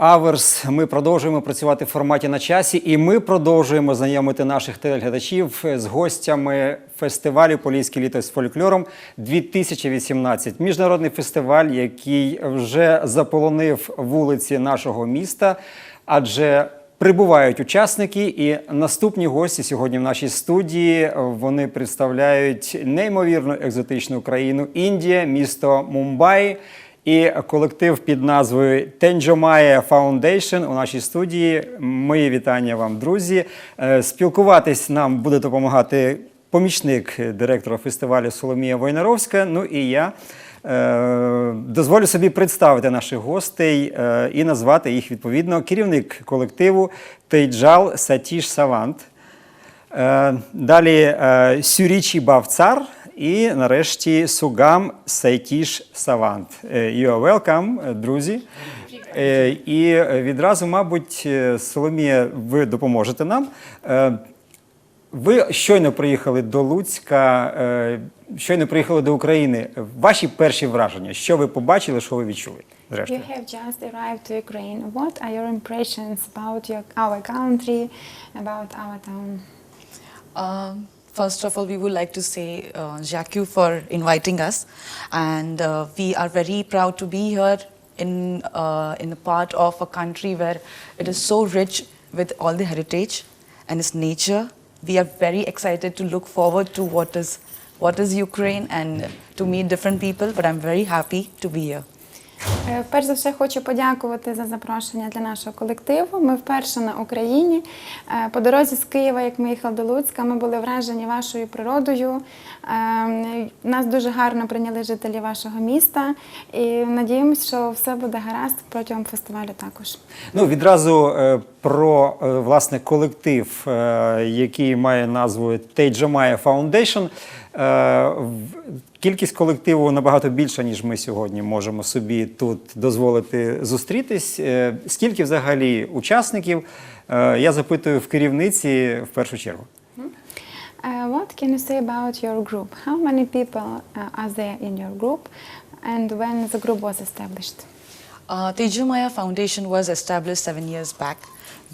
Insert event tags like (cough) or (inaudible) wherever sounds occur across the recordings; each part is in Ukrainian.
Аверс. Ми продовжуємо працювати в форматі на часі, і ми продовжуємо знайомити наших телеглядачів з гостями фестивалю Поліське літо з фольклором 2018. Міжнародний фестиваль, який вже заполонив вулиці нашого міста, адже Прибувають учасники, і наступні гості сьогодні в нашій студії. Вони представляють неймовірно екзотичну країну Індія, місто Мумбаї. І колектив під назвою Tenjomaya Foundation у нашій студії. Мої вітання вам, друзі. Е, Спілкуватись нам буде допомагати помічник директора фестивалю Соломія Войнаровська. Ну і я е, дозволю собі представити наших гостей е, і назвати їх відповідно. Керівник колективу Тейджал Сатіш Савант. Далі Сюрічі Бавцар і нарешті Сугам Сайтіш Савант. Е, You are welcome, друзі. Е, І відразу, мабуть, е, Соломія, ви допоможете нам. Ви щойно приїхали до Луцька, щойно приїхали до України. Ваші перші враження, що ви побачили, що ви відчули? Зрештою. You have just arrived to Ukraine. What are your impressions about your, our country, about our town? Um, first of all, we would like to say uh, Jacques for inviting us, and uh, we are very proud to be here in uh, in a part of a country where it is so rich with all the heritage and its nature. We are very excited to look forward to what is what is Ukraine and to meet different people. But I'm very happy to be here. Е, Перш за все хочу подякувати за запрошення для нашого колективу. Ми вперше на Україні. Е, По дорозі з Києва, як ми їхали до Луцька, ми були вражені вашою природою. Е, Нас дуже гарно прийняли жителі вашого міста і надіємося, що все буде гаразд протягом фестивалю також. Ну, відразу про власне колектив, який має назву Тейджамая Foundation. Е, Кількість колективу набагато більша, ніж ми сьогодні можемо собі тут дозволити зустрітись. Е, Скільки взагалі учасників? Е, Я запитую в керівниці в першу чергу. Uh, what can you say about your group? How many people uh, are there in your group and when the group was established? Uh, Tejumaya Foundation was established seven years back.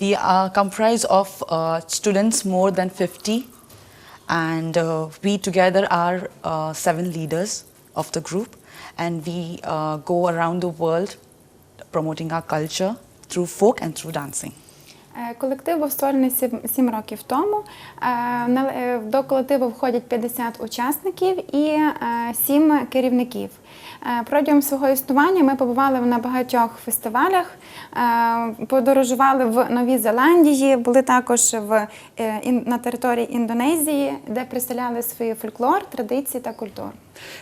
We are comprised of uh, students more than 50, and uh, we together are uh, seven leaders of the group, and we uh, go around the world promoting our culture through folk and through dancing. Е, Колектив був створений сім, сім років тому. Е, на- е, До колективу входять 50 учасників і е, 7 керівників. Е, Протягом свого існування ми побували на багатьох фестивалях, е, подорожували в Новій Зеландії, були також в, е, на території Індонезії, де представляли свій фольклор, традиції та культуру.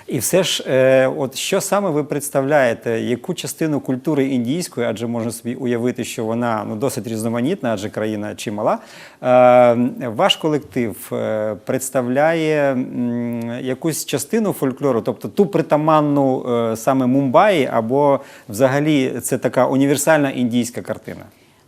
І все ж, е, от що саме ви представляєте, яку частину культури індійської, адже можна собі уявити, що вона ну, досить різноманітна, адже країна чимала. Е, ваш колектив е, представляє м, якусь частину фольклору, тобто ту притаманну е, саме Мумбаї, або взагалі це така універсальна індійська картина.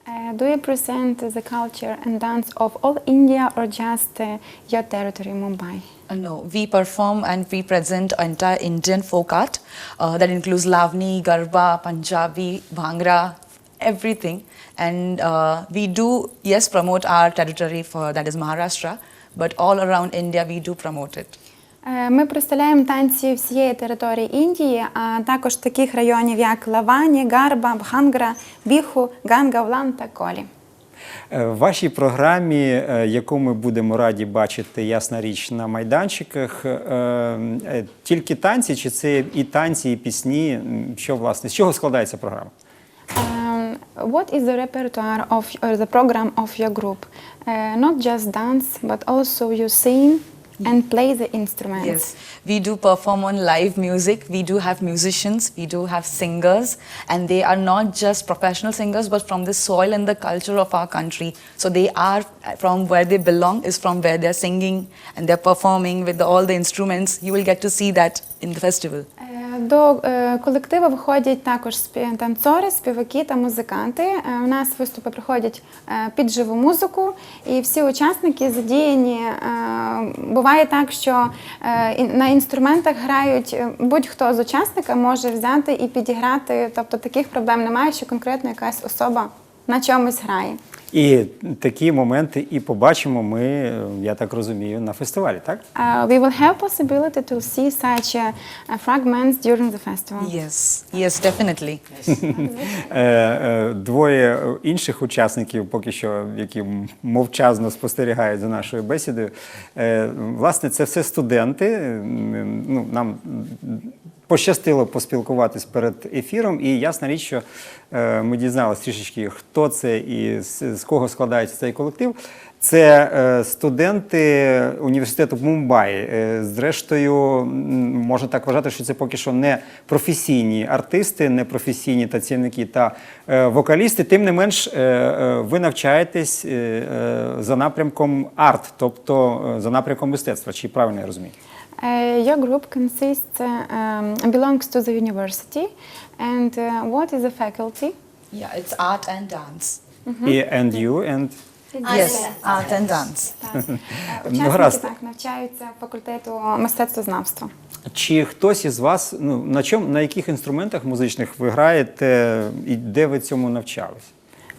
Uh, do you present the culture and dance of all India or just uh, your territory, Mumbai? Uh, no, we perform and we present entire Indian folk art uh, that includes Lavani, Garba, Punjabi, Bhangra, everything. And uh, we do, yes, promote our territory for that is Maharashtra, but all around India we do promote it. Е, Ми представляємо танці всієї території Індії, а також таких районів, як Лавані, Гарба, Бхангра, Біху, Гангавлан та Колі. Е, В вашій програмі, е, яку ми будемо раді бачити, ясна річ, на майданчиках, е, тільки танці, чи це і танці, і пісні? Що власне з чого складається програма? Um, what is the repertoire of or the program of your group? Uh, not just dance, but also you sing and play the instruments. Yes, we do perform on live music. We do have musicians, we do have singers, and they are not just professional singers, but from the soil and the culture of our country. So they are from where they belong, is from where they're singing and they're performing with all the instruments. You will get to see that in the festival. До е, колективу виходять також танцори, співаки та музиканти. Е, У нас виступи проходять е, під живу музику, і всі учасники задіяні. Буває так, що на інструментах грають будь-хто з учасника може взяти і підіграти. Тобто таких проблем немає, що конкретно якась особа на чомусь грає. І такі моменти і побачимо ми, я так розумію, на фестивалі, так? Uh, we will have possibility to see such uh, fragments during the festival. Yes, yes, definitely. Е, е, Двоє інших учасників, поки що, які мовчазно спостерігають за нашою бесідою. Власне, це все студенти. Ну, нам пощастило поспілкуватись перед ефіром, і ясна річ, що е, ми дізналися трішечки, хто це і з, кого складається цей колектив. Це е, студенти університету Мумбаї. Е, Зрештою, можна так вважати, що це поки що не професійні артисти, не професійні танцівники та вокалісти. Тим не менш, ви навчаєтесь за напрямком арт, тобто за напрямком мистецтва. Чи правильно я розумію? Uh, your group consists, uh, um, belongs to the university, and uh, what is the faculty? Yeah, it's art and dance. І and you, and Yes, art and dance. Так. Е, Ну, Учасники гаразд. так навчаються факультету мистецтвознавства. чи хтось із вас ну на чому на яких інструментах музичних ви граєте і де ви цьому навчались?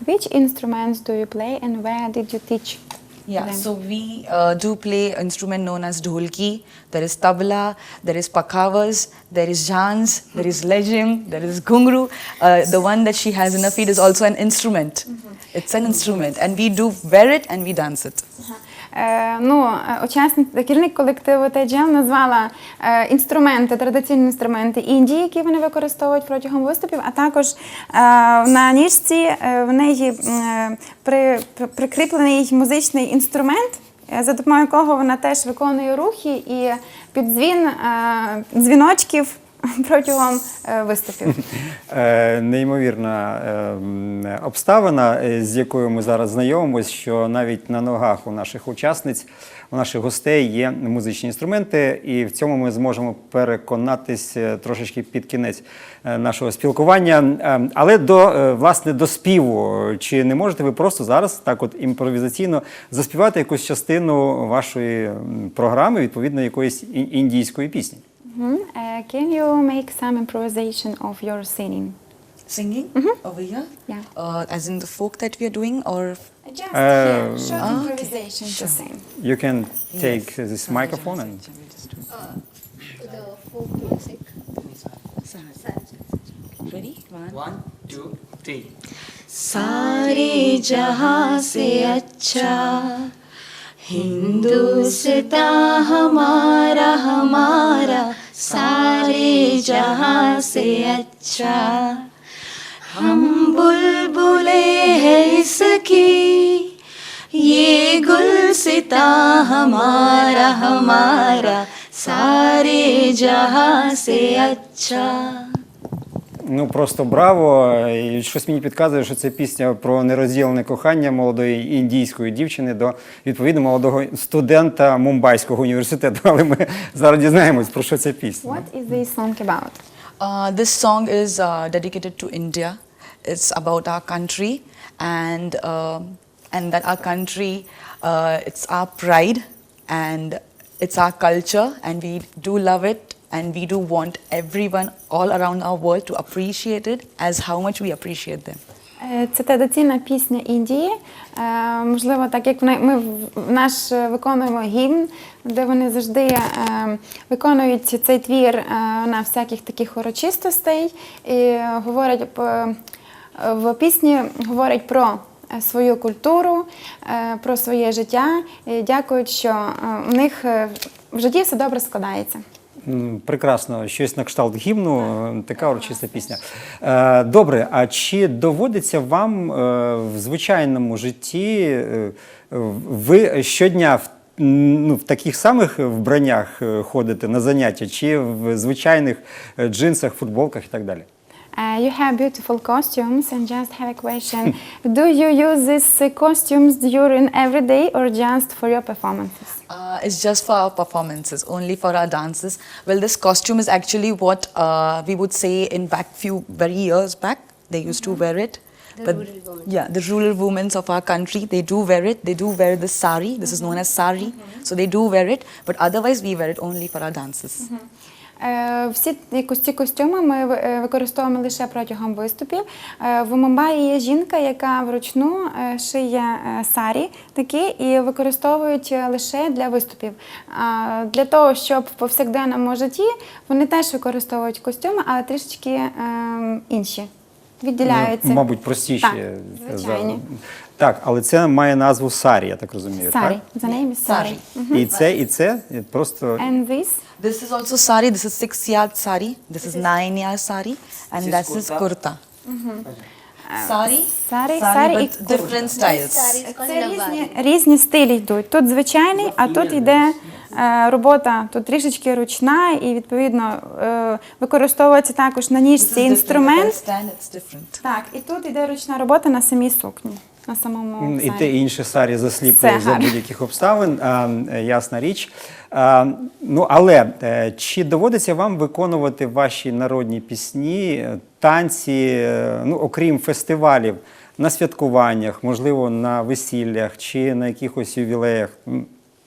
Which instruments do you play and where did you teach Yeah, them? so we uh, do play instrument known as dholki. There is tabla, there is pakavas, there is jans, there is lejim, there is gungru. Uh, the one that she has in her feet is also an instrument. It's an instrument, and we do wear it and we dance it. Е, ну, е, учасник, керівник колективу Тайджем назвала е, інструменти, традиційні інструменти Індії, які вони використовують протягом виступів, а також е, на ніжці е, в неї е, при, при- прикріплений музичний інструмент, е, за допомогою якого вона теж виконує рухи і під дзвін е, дзвіночків протягом е, виступів. Е, Неймовірна е, обставина, з якою ми зараз знайомимося, що навіть на ногах у наших учасниць, у наших гостей є музичні інструменти, і в цьому ми зможемо переконатись трошечки під кінець нашого спілкування. Але до власне до співу, чи не можете ви просто зараз так, от імпровізаційно заспівати якусь частину вашої програми, відповідно якоїсь індійської пісні? Mhm. Uh, can you make some improvisation of your singing? Singing over here? Yeah. Uh, as in the folk that we are doing, or Just Uh, here, short ah, improvisation to sing. You can take this microphone and the folk music. ready? One. One, two, three. सारे जहां से अच्छा हिंदुस्तां हमारा हमारा सारे जहाँ से अच्छा। हम बुलबुले हैं इसकी। ये गुलसिता हमारा हमारा। सारे जहाँ से अच्छा। Ну просто браво! І щось мені підказує, що це пісня про нерозділене кохання молодої індійської дівчини до відповідно молодого студента Мумбайського університету. Але ми зараз дізнаємось, про що ця пісня. What is this song about? Uh, this song is uh, dedicated to India. It's about our country, and um and that our country, uh, it's our pride, and it's our culture, and we do love it, and we do want everyone all around our world to appreciate it as how much we appreciate them. Е, Це традиційна пісня Індії. Е, Можливо, так як вони- ми в- в наш е, виконуємо гімн, де вони завжди виконують цей твір на всяких таких урочистостей і говорять по- в пісні говорять про свою культуру, про своє життя. І дякують, що у них в житті все добре складається. Прекрасно, щось на кшталт гімну, е, така урочиста пісня. Е, Добре, а чи доводиться вам е, в звичайному житті ви щодня в, ну, в таких самих вбраннях ходите на заняття, чи в звичайних джинсах, футболках і так далі? Uh, you have beautiful costumes, and just have a question: (laughs) Do you use these costumes during every day or just for your performances? Uh, it's just for our performances, only for our dances. Well, this costume is actually what uh, we would say in back few very years back. They used to wear it. The rural women. Yeah, the rural women of our country, they do wear it. They do wear this sari. This is known as sari. So they do wear it. But otherwise, we wear it only for our dances. Е, Всі якось ці костюми ми е, використовуємо лише протягом виступів. Е, В Мумбаї є жінка, яка вручну шиє сарі такі і використовують лише для виступів. А Для того, щоб в повсякденному житті вони теж використовують костюми, але трішечки е, інші. Відділяються. Ну, Мабуть, простіші. Так, звичайні. Так, але це має назву Сарі, я так розумію. Сарі. За нею сарі. Sari. Так? І це, і це просто And this This is also sari. This is six yard sari. This is nine yard sari. And this is kurta. Sari, Sari, sari, sari but kurta. different styles. Це різні, різні стилі йдуть. Тут звичайний, а тут йде е, робота тут трішечки ручна, і відповідно е, використовується також на This ніжці different. інструмент. If stand, it's different. Так, і тут йде ручна робота на самій сукні, на самому М, І те і інше Сарі засліплює Все за гарно. будь-яких обставин, а, е, ясна річ. А, ну, але е, чи доводиться вам виконувати ваші народні пісні, е, танці, е, ну, окрім фестивалів, на святкуваннях, можливо, на весіллях чи на якихось ювілеях,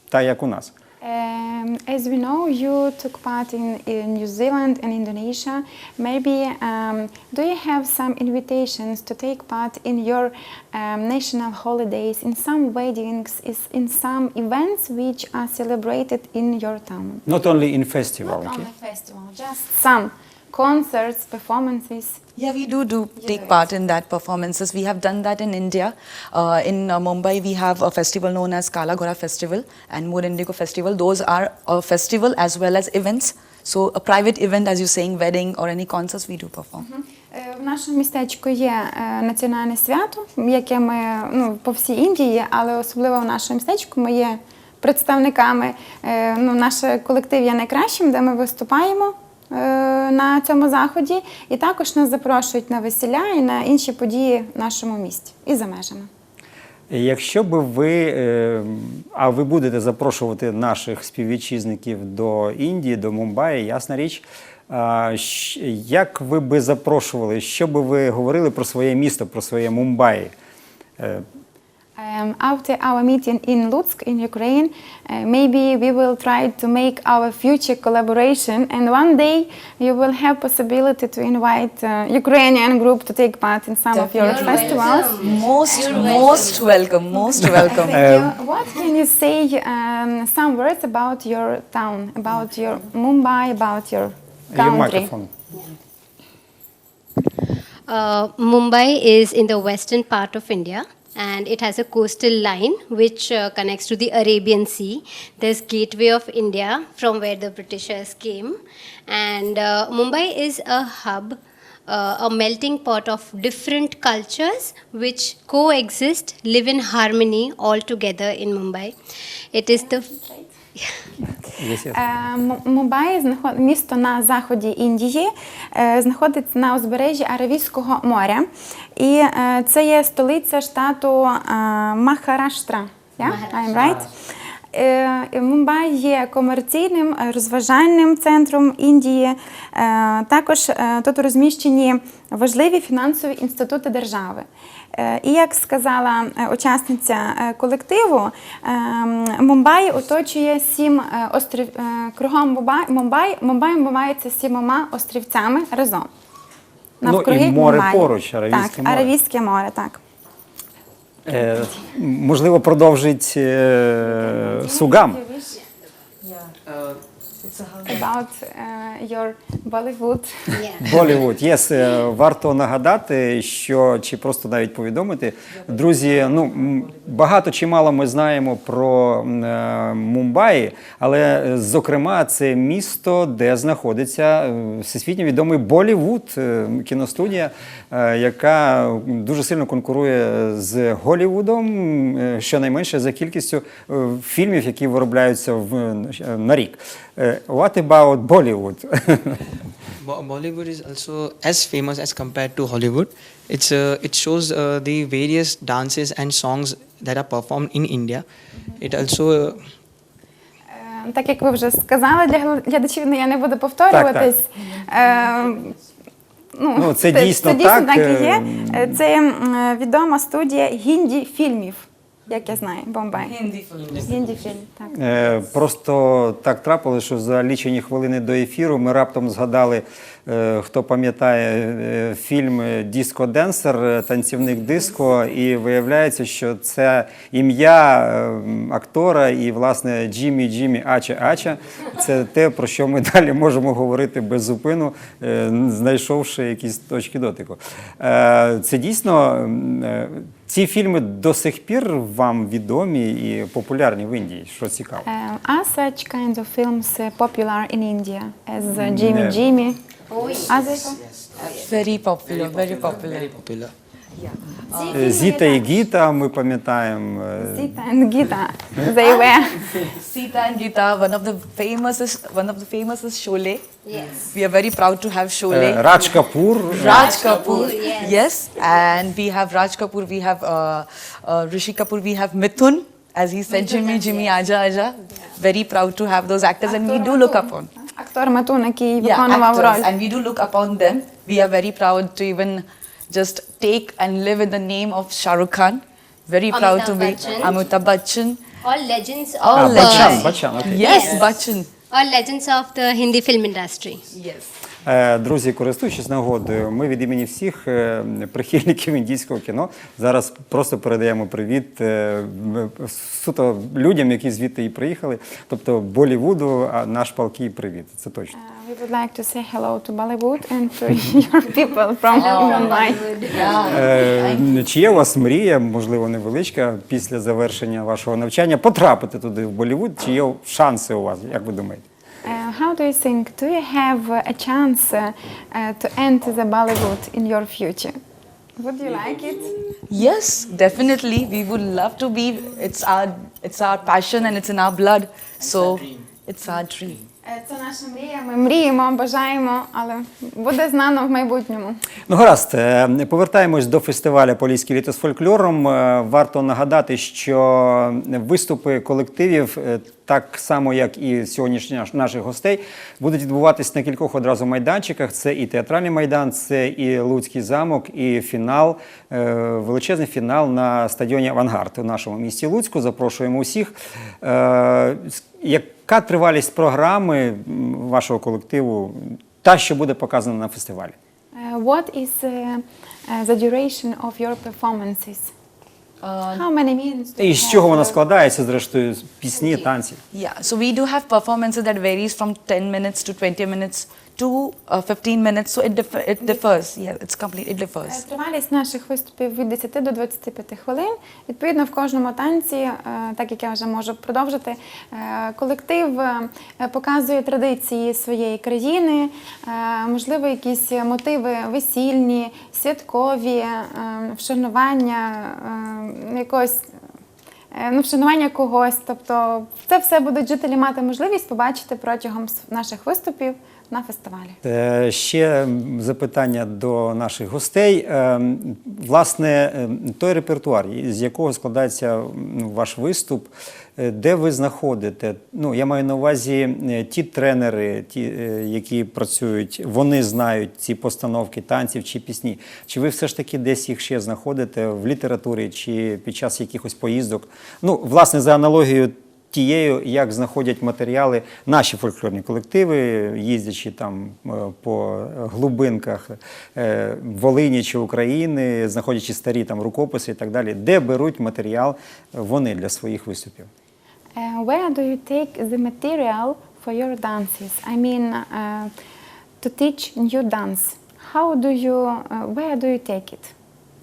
та як у нас? Um, as we know, you took part in, in New Zealand and Indonesia. Maybe um, do you have some invitations to take part in your um, national holidays, in some weddings, is in some events which are celebrated in your town? Not only in festival. Not okay? only festival, just some concerts, performances. Yeah, we do do take part in that performances. We have done that in India. Uh, in uh, Mumbai, we have a festival known as Kala Gora Festival and Moor Indigo Festival. Those are a festival as well as events. So a private event, as you're saying, wedding or any concerts, we do perform. Е, В нашому містечку є е, національне свято, яке ми ну, по всій Індії, є, але особливо в нашому містечку ми є представниками. Е, Ну, наш колектив є найкращим, де ми виступаємо е, на цьому заході. І також нас запрошують на весілля і на інші події в нашому місті і за межами. Якщо би ви, е, а ви будете запрошувати наших співвітчизників до Індії, до Мумбаї, ясна річ. Як ви би запрошували, що би ви говорили про своє місто, про своє Мумбаї? Е, Um, after our meeting in Lutsk in Ukraine, uh, maybe we will try to make our future collaboration, and one day you will have possibility to invite uh, Ukrainian group to take part in some of your festivals. Most, most welcome, most welcome. Thank you. What can you say? Um, some words about your town, about your Mumbai, about your Your country. microphone. Uh, Mumbai is in the western part of India and it has a coastal line which uh, connects to the Arabian Sea. There's Gateway of India from where the Britishers came. And uh, Mumbai is a hub, uh, a melting pot of different cultures which coexist, live in harmony all together in Mumbai. It is the Мумбаї знаход- місто на заході Індії, е, знаходиться на узбережжі Аравійського моря. І е, це є столиця штату е, Махараштра. Yeah? I'm right? Мумбай є комерційним розважальним центром Індії. Також тут розміщені важливі фінансові інститути держави. Е, І як сказала е, учасниця е, колективу, е, Мумбай оточує сім острів кругом Мумбай. Мумбай Мумбай сімома острівцями разом. Ну, і море Мумбаї. поруч, Аравійське так, море. Аравійське море, так. Е, можливо, продовжить е, Сугам. About uh, your Bollywood. Болівуд, єс, (laughs) е, варто нагадати, що чи просто навіть повідомити. Друзі, ну м, багато чи мало ми знаємо про е, Мумбаї, але е, зокрема це місто, де знаходиться е, всесвітньо відомий Болівуд, е, кіностудія, е, яка дуже сильно конкурує з Голівудом, е, щонайменше за кількістю е, фільмів, які виробляються в, на рік. Е, what about Bollywood? Bo- Bollywood is also as famous as compared to Hollywood. It's uh, it shows uh, the various dances and songs that are performed in India. It also uh, Е, Так як ви вже сказали, для гл- глядачів ну, я не буду повторюватись. Е, ну, Ну, це дійсно так, так і є. ем. Е, Це м, е, відома студія гінді фільмів, як я знаю, Бомбай. Гінді фільм, так. Е, Просто так трапилося, що за лічені хвилини до ефіру ми раптом згадали, хто пам'ятає е, фільм Диско Денсер, е, танцівник диско, і виявляється, що це ім'я е, актора і, власне, Джиммі Джиммі Ача Ача. Це те, про що ми (laughs) далі можемо говорити без зупину, е, знайшовши якісь точки дотику. Е, Це дійсно. е, Ці фільми до сих пір вам відомі і популярні в Індії, що цікаво. Are such kinds of films popular in India as Jimmy. Jimmy? Oh, yes. Are they? Very popular, very popular. very popular. Е, Зіта і Гіта, ми пам'ятаємо. е, Sita and Gita, (laughs) they were. Sita and Gita, one of the famousest, one of the famousest Sholay. Yes. We are very proud to have е, Sholay. Радж Капур. Raj Kapoor, yes. yes, and we have Raj Kapoor, we have uh, uh, Rishi Kapoor, we have Mithun, as he said, Jimmy, Jimmy, Aja, Aja. Very proud to have those actors, and we do look upon. Актор Матун, який Yeah, виконував actors, роль. and we do look upon them. We are very proud to even just take and live in the name of Shah Rukh Khan. Very proud to Amitabh be Bachchan. Amitabh Bachchan. All legends А, of Бачан, uh, Бачан, окей. Yes, Bachchan. all legends of the Hindi film industry. Yes. Е, Друзі, користуючись нагодою, ми від імені всіх е, прихильників індійського кіно зараз просто передаємо привіт е, суто людям, які звідти і приїхали, тобто Болівуду, а наш палкий привіт. Це точно. Uh, we would like to say hello to Bollywood and to (laughs) your people from Mumbai. Е, Чи є у вас мрія, можливо, невеличка, після завершення вашого навчання потрапити туди в Болівуд? Чи є шанси у вас? Як ви думаєте? Uh, how do you think? Do you have uh, a chance uh, uh, to enter the Bollywood in your future? Would you like it? Yes, definitely. We would love to be. It's our it's our passion and it's in our blood. So it's our dream. Е, Це наша мрія. Ми мріємо, бажаємо, але буде знано в майбутньому. Ну, гаразд, е, повертаємось до фестивалю Поліське літо з фольклором. Е, Варто нагадати, що виступи колективів, так само як і сьогоднішні наш- наших гостей, будуть відбуватись на кількох одразу майданчиках. Це і театральний майдан, це і Луцький замок, і фінал, величезний фінал на стадіоні Авангард у нашому місті Луцьку. Запрошуємо усіх. С- Яка тривалість програми вашого колективу, та, що буде показана на фестивалі? Uh, what is uh, uh, the duration of your performances? Uh, How many minutes? do І з чого вона складається, зрештою, з пісні, танці? yeah. So we do have performances that varies from 10 minutes to 20 minutes to uh, 15 minutes. So it dif- it differs. Yeah, it's complete. It differs. Е, Тривалість наших виступів від 10 до 25 хвилин. Відповідно, в кожному танці, е, так як я вже можу продовжити, е, колектив показує традиції своєї країни, можливо, якісь мотиви весільні, святкові, вшанування якогось. Ну, вшанування когось, тобто це все будуть жителі мати можливість побачити протягом наших виступів на фестивалі. Е, Ще запитання до наших гостей. Е, Власне, е, той репертуар, з якого складається ваш виступ, де ви знаходите? Ну, я маю на увазі ті тренери, ті, які працюють, вони знають ці постановки танців чи пісні. Чи ви все ж таки десь їх ще знаходите в літературі чи під час якихось поїздок? Ну, власне, за аналогією тією, як знаходять матеріали наші фольклорні колективи, їздячи там е, по глибинках е, Волині чи України, знаходячи старі там рукописи і так далі, де беруть матеріал вони для своїх виступів. Uh, where do you take the material for your dances? I mean, uh, to teach new dance. How do you, uh, where do you take it?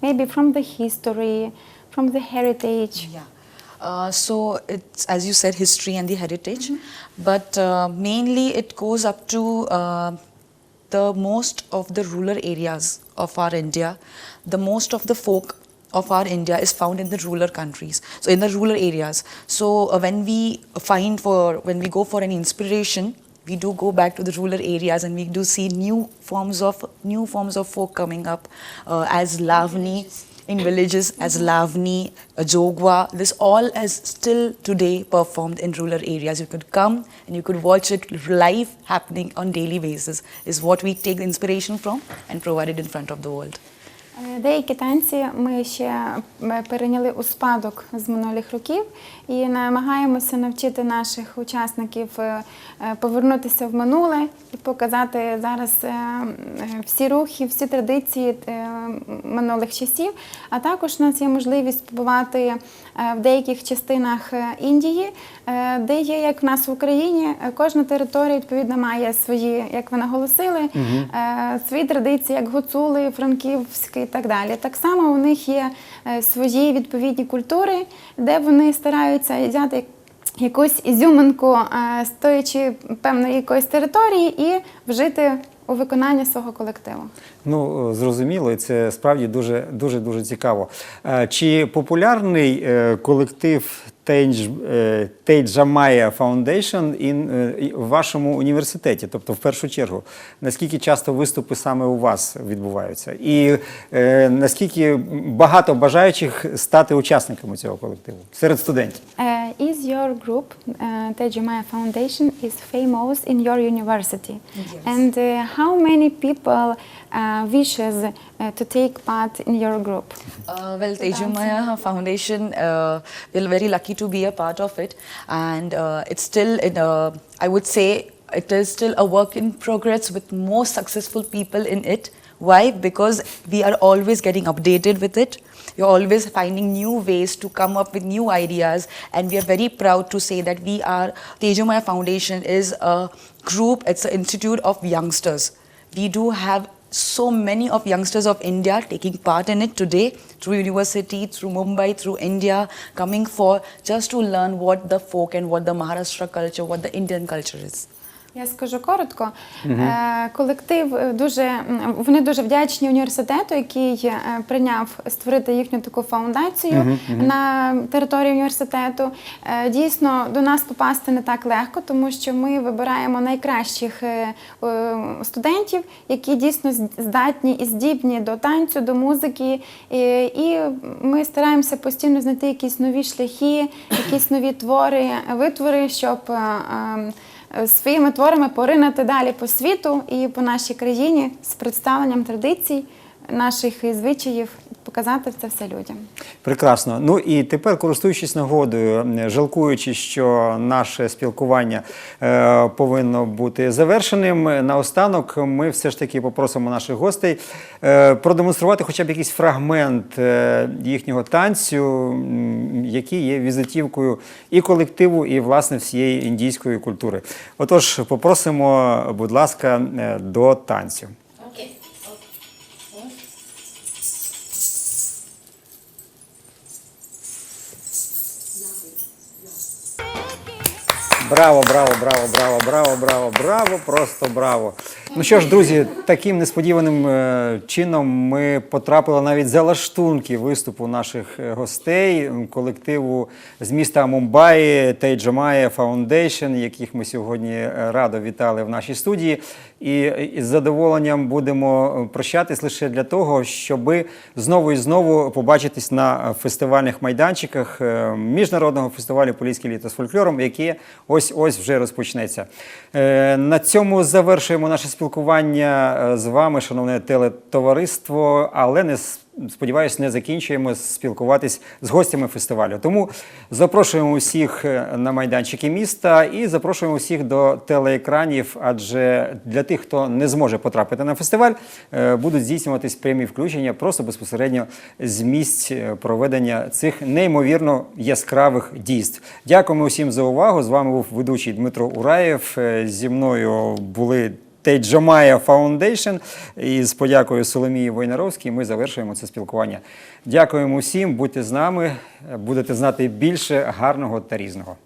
Maybe from the history, from the heritage. Yeah. Uh, so it's as you said, history and the heritage, but uh, mainly it goes up to uh, the most of the rural areas of our India. The most of the folk of our India is found in the rural countries, so in the rural areas. So uh, when we find for when we go for an inspiration, we do go back to the rural areas and we do see new forms of new forms of folk coming up uh, as lavani in villages as Lavni, jogwa. This all is still today performed in rural areas. You could come and you could watch it live happening on daily basis. Is what we take inspiration from and provide it in front of the world. Е, Деякі танці ми ще е, перейняли у спадок з минулих років і намагаємося навчити наших учасників е, повернутися в минуле і показати зараз всі рухи, всі традиції минулих часів. А також у нас є можливість побувати в деяких частинах е, Індії, е, де є, як в нас в Україні, е, кожна територія відповідно має свої, як ви наголосили, е, свої традиції, як гуцули, франківські і так далі. Так само у них є е, свої відповідні культури, де вони стараються взяти якусь ізюминку, е, стоячи певної якоїсь території, і вжити у виконанні свого колективу. Ну, е, зрозуміло, і це справді дуже дуже дуже цікаво. Е, Чи популярний е, колектив Тейдж- е, Тейджамая Foundation ін- е, і в вашому університеті? Тобто, в першу чергу, наскільки часто виступи саме у вас відбуваються? І е, наскільки багато бажаючих стати учасниками цього колективу серед студентів? Uh, is your group, uh, Tejumaya Foundation, is famous in your university? And uh, how many people wishes uh, to take part in your group? Uh, well, Tejumaya Foundation, uh, we're very lucky to be a part of it, and uh, it's still in a, I would say, it is still a work in progress with more successful people in it. Why? Because we are always getting updated with it. You're always finding new ways to come up with new ideas, and we are very proud to say that we are Tejumaya Foundation is a group. It's an institute of youngsters. We do have so many of youngsters of India taking part in it today through university, through Mumbai, through India, coming for just to learn what the folk and what the Maharashtra culture, what the Indian culture is. Я скажу коротко. Е, Колектив е, дуже вони дуже вдячні університету, який е, прийняв створити їхню таку фаундацію на території університету. Дійсно, до нас попасти не так легко, тому що ми вибираємо найкращих студентів, які дійсно здатні і здібні до танцю, до музики. І, і ми стараємося постійно знайти якісь нові шляхи, якісь нові твори, витвори, щоб. Е, своїми творами поринати далі по світу і по нашій країні з представленням традицій, наших звичаїв, показати це все людям. Прекрасно. Ну і тепер, користуючись нагодою, жалкуючи, що наше спілкування е, повинно бути завершеним. Наостанок ми все ж таки попросимо наших гостей е, продемонструвати хоча б якийсь фрагмент е, їхнього танцю, який є візитівкою і колективу, і власне всієї індійської культури. Отож, попросимо, будь ласка, е, до танцю. Браво, браво, браво, браво, браво, браво, браво, просто браво. Ну що ж, друзі, таким несподіваним е, чином ми потрапили навіть за лаштунки виступу наших е, гостей, колективу з міста Мумбаї Тейджамає Фаундейшн, яких ми сьогодні е, радо вітали в нашій студії. І із задоволенням будемо е, прощатись лише для того, щоби знову і знову побачитись на фестивальних майданчиках е, міжнародного фестивалю Поліське літо з фольклором, яке ось ось вже розпочнеться. Е, На цьому завершуємо наше спілкування з вами, шановне телетовариство, але не с- сподіваюсь, не закінчуємо спілкуватись з гостями фестивалю. Тому запрошуємо усіх е, на майданчики міста і запрошуємо усіх до телеекранів, адже для тих, хто не зможе потрапити на фестиваль, е, будуть здійснюватись прямі включення просто безпосередньо з місць е, проведення цих неймовірно яскравих дійств. Дякуємо усім за увагу. З вами був ведучий Дмитро Ураєв. Зі мною були. Тейджамая Фаундейшн. І з подякою Соломії Войнаровській ми завершуємо це спілкування. Дякуємо усім, будьте з нами, будете знати більше гарного та різного.